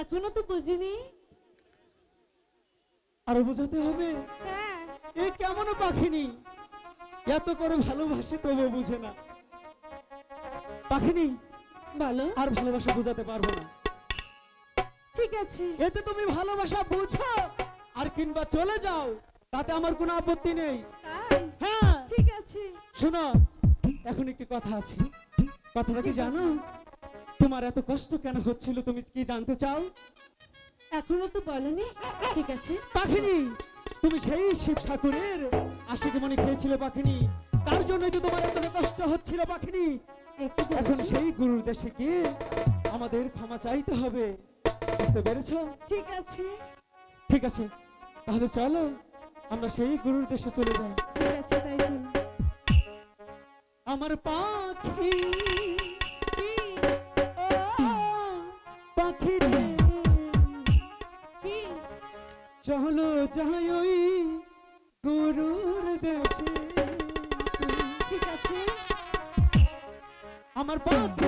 এখনও তো বুঝিনি। আরও বোঝাতে হবে? হ্যাঁ। এ কেমন পাখিনি? এত করে ভালোবাসি তবু বুঝে না। পাখিনি? বলো। আর ভালোবাসা বোঝাতে পারব না। ঠিক আছে। এতে তুমি ভালোবাসা বুঝো। আর কিংবা চলে যাও তাতে আমার কোনো আপত্তি নেই। হ্যাঁ। ঠিক আছে। শোনো এখন একটি কথা আছে। কথাটা কি জানো? তোমার এত কষ্ট কেন হচ্ছিল তুমি কি জানতে চাও? এখনও তো বলনি। ঠিক আছে। পাখিনি তুমি সেই শিব ঠাকুরের আশিকে মনে খেয়েছিলে পাখিনি। তার জন্যই তো তোমার এত কষ্ট হচ্ছিল পাখিনি। এখন সেই গুরুর দেশে গিয়ে আমাদের ক্ষমা চাইতে হবে। বুঝতে পেরেছ? ঠিক আছে। ঠিক আছে। তাহলে চলো আমরা সেই গুরুর দেশে চলে যাই। ঠিক আছে তাই আমার পাখি চলো যাই ওই গুরুর দেশে ঠিক আছে। আমার পথ